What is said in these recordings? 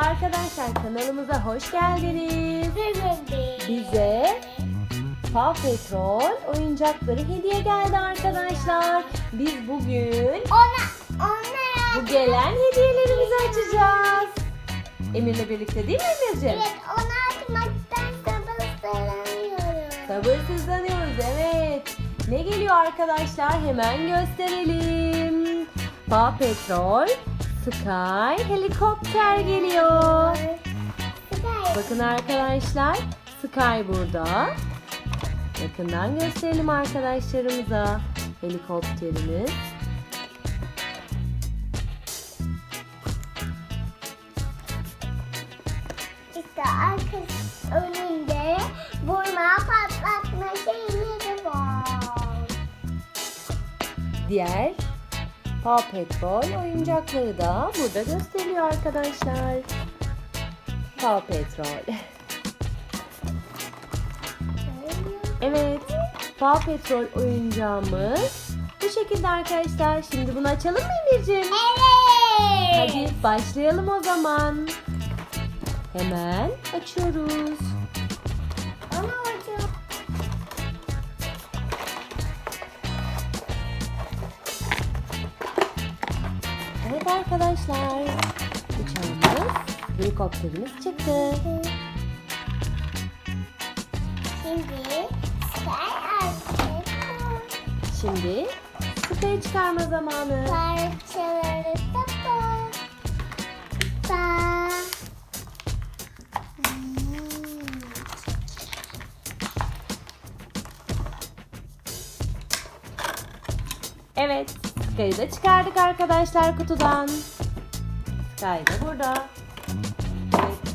arkadaşlar kanalımıza hoş geldiniz. Bize Paw Patrol oyuncakları hediye geldi arkadaşlar. Biz bugün ona ona bu gelen hediyelerimizi açacağız. Emir'le birlikte değil mi Emir'ciğim? evet onu açmaktan sabırsızlanıyorum. Sabırsızlanıyoruz evet. Ne geliyor arkadaşlar hemen gösterelim. Paw Patrol Sky helikopter geliyor. Bakın arkadaşlar Sky burada. Yakından gösterelim arkadaşlarımıza. Helikopterimiz. İşte arkası önünde vurma patlatma şeyleri var. Diğer Paw Patrol oyuncakları da burada gösteriliyor arkadaşlar. Paw Patrol. Evet. Paw Patrol oyuncağımız bu şekilde arkadaşlar. Şimdi bunu açalım mı Emir'ciğim? Evet. Hadi başlayalım o zaman. Hemen açıyoruz. Arkadaşlar. Uçağımız, helikopterimiz çıktı. Şimdi Şimdi sprey çıkarma zamanı. parçaları tapa. Ta. Evet, Sky'ı da çıkardık arkadaşlar kutudan. Sky da burada. Evet.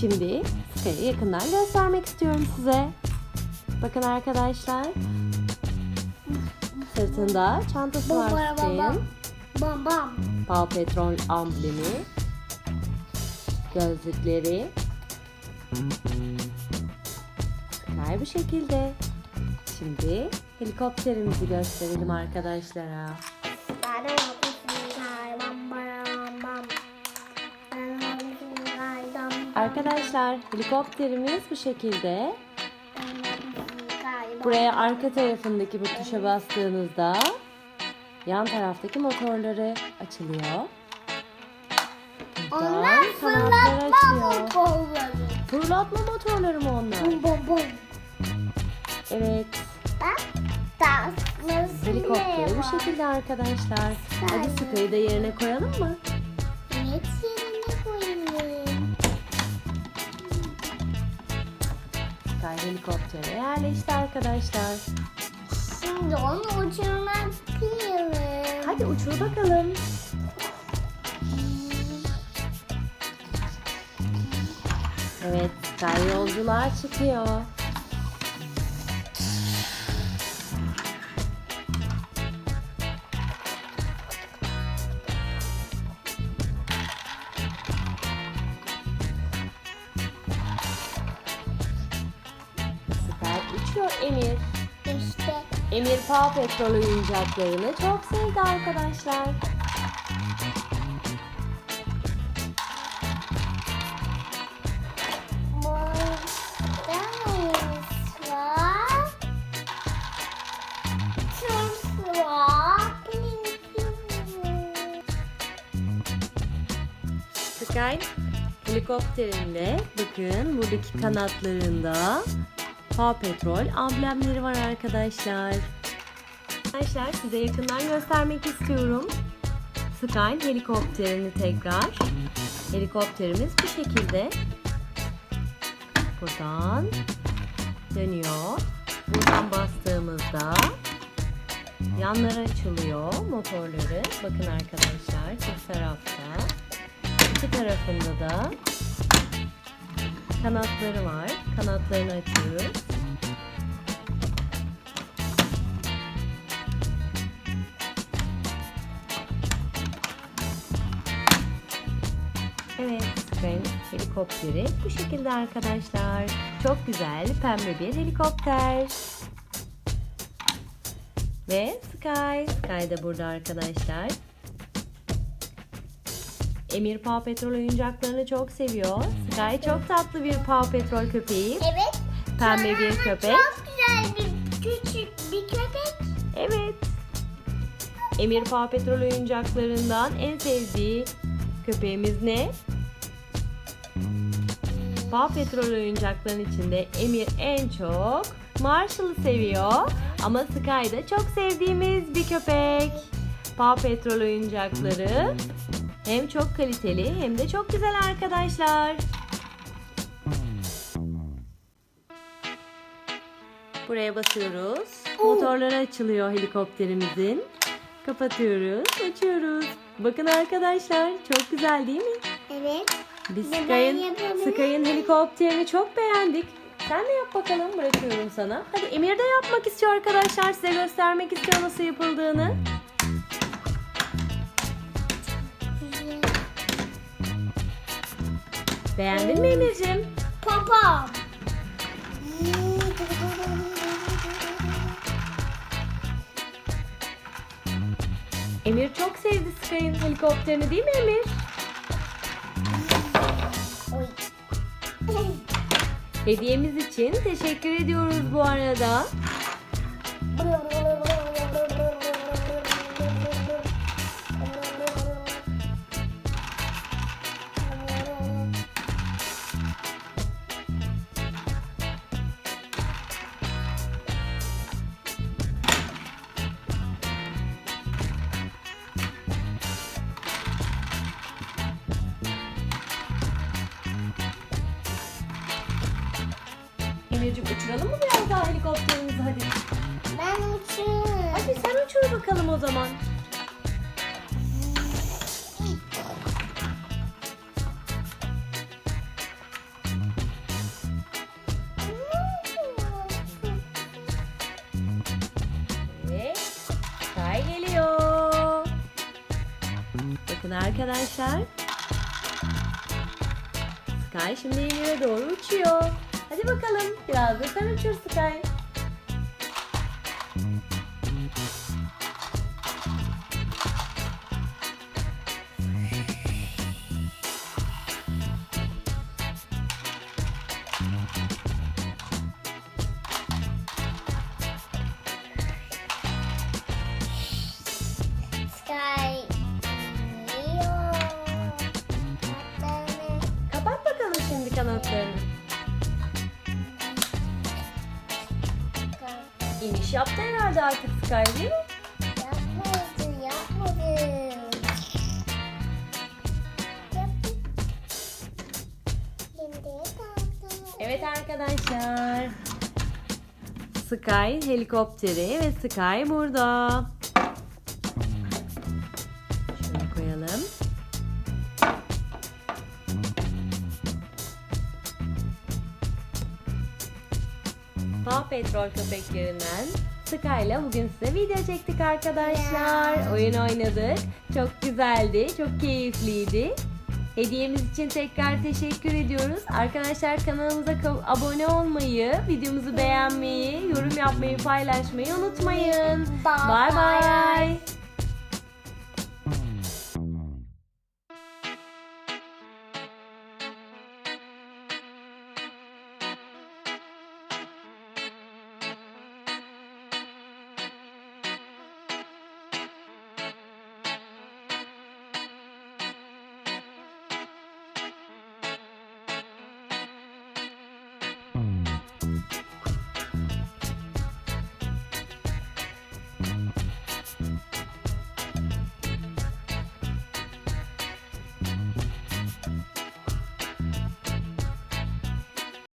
Şimdi Sky'ı yakından göstermek istiyorum size. Bakın arkadaşlar. Sırtında çantası var. Sky'ın. Bam bam. Paw Patrol amblemi. Gözlükleri. Sky bu şekilde. Şimdi helikopterimizi gösterelim arkadaşlara. Arkadaşlar helikopterimiz bu şekilde. Buraya arka tarafındaki bu tuşa bastığınızda yan taraftaki motorları açılıyor. Buradan Onlar fırlatma motorları. Fırlatma motorları mı onlar? Bum bum bum. Evet. Ne bu şekilde arkadaşlar. Hadi. Sky'ı da yerine koyalım mı? Evet yerine koyayım. Sky helikoptere yerleşti arkadaşlar. Şimdi onu uçurmak istiyorum. Hadi uçur bakalım. Evet, Sky yolculuğa çıkıyor. Emir. İşte Emir Paw Patrol oyuncaklarını çok sevdi arkadaşlar. Sky helikopterinde bakın buradaki kanatlarında Paw Patrol amblemleri var arkadaşlar. Arkadaşlar size yakından göstermek istiyorum. Sky helikopterini tekrar. Helikopterimiz bu şekilde. Buradan dönüyor. Buradan bastığımızda yanları açılıyor motorları. Bakın arkadaşlar çift tarafta. İki tarafında da kanatları var. Kanatlarını açıyoruz. Evet, Sky'ın helikopteri bu şekilde arkadaşlar. Çok güzel pembe bir helikopter. Ve Sky. Sky da burada arkadaşlar. Emir Paw Patrol oyuncaklarını çok seviyor. Sky çok tatlı bir Paw Patrol köpeği. Evet. Pembe bir köpek. Çok güzel bir küçük bir köpek. Evet. Emir Paw Patrol oyuncaklarından en sevdiği köpeğimiz ne? Paw Patrol oyuncakların içinde Emir en çok Marshall'ı seviyor. Ama Sky da çok sevdiğimiz bir köpek. Paw Patrol oyuncakları hem çok kaliteli hem de çok güzel arkadaşlar. Buraya basıyoruz. Motorları açılıyor helikopterimizin. Kapatıyoruz, açıyoruz. Bakın arkadaşlar, çok güzel değil mi? Evet. Biz ben Sky'ın yapabilir Sky'ın helikopterini çok beğendik. Sen de yap bakalım, bırakıyorum sana. Hadi Emir de yapmak istiyor arkadaşlar. Size göstermek istiyor nasıl yapıldığını. Beğendin mi Emir'cim? Papa. Emir çok sevdi Sky'ın helikopterini değil mi Emir? Hediyemiz için teşekkür ediyoruz bu arada. Emir'cim uçuralım mı biraz daha helikopterimizi hadi. Ben uçuyorum. Hadi sen uçur bakalım o zaman. Bakın arkadaşlar. Sky şimdi Emir'e doğru uçuyor. Hadi bakalım biraz da sen uçur Sky. Kanatlarını. İniş yaptı herhalde artık Sky değil mi? Yapmadı, yapmadı. Evet arkadaşlar. Sky helikopteri ve Sky burada. Paw Patrol köpeklerinden Sky ile bugün size video çektik arkadaşlar. Oyun oynadık. Çok güzeldi, çok keyifliydi. Hediyemiz için tekrar teşekkür ediyoruz. Arkadaşlar kanalımıza ka- abone olmayı, videomuzu beğenmeyi, yorum yapmayı, paylaşmayı unutmayın. Bye bye. bye.